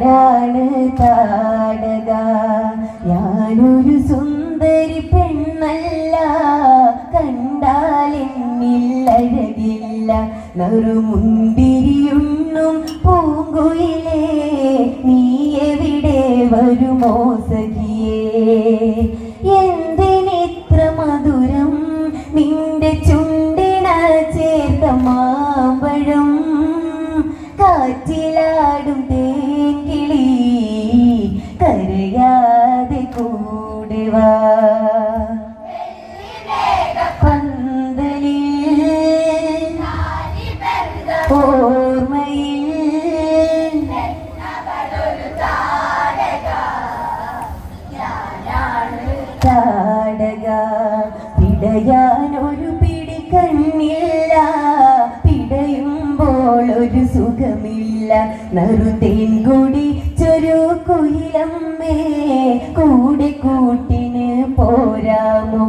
ഞാനാണ് താടക ഞാനൊരു സുന്ദരി പെണ്ണല്ല കണ്ടാലെന്നില്ലഴകില്ല നറുമുന്തിരിയുണ്ണും പൂങ്കുയിലേ നീ എവിടെ വരുമോ സഖിയേ? എന്തിനിത്ര മധുരം നിന്റെ ചുണ്ടിന ചേർത്ത മാമ്പഴം? കാറ്റിലാടും താടക പിടയാനൊരു പിടി കണ്ണില്ല. പിടയുമ്പോൾ ഒരു സുഖമില്ല. നറുതേൻ കൂടി ചൊരു കുയിലമ്മേ. കൂടെ കൂട്ടിന് പോരാമോ?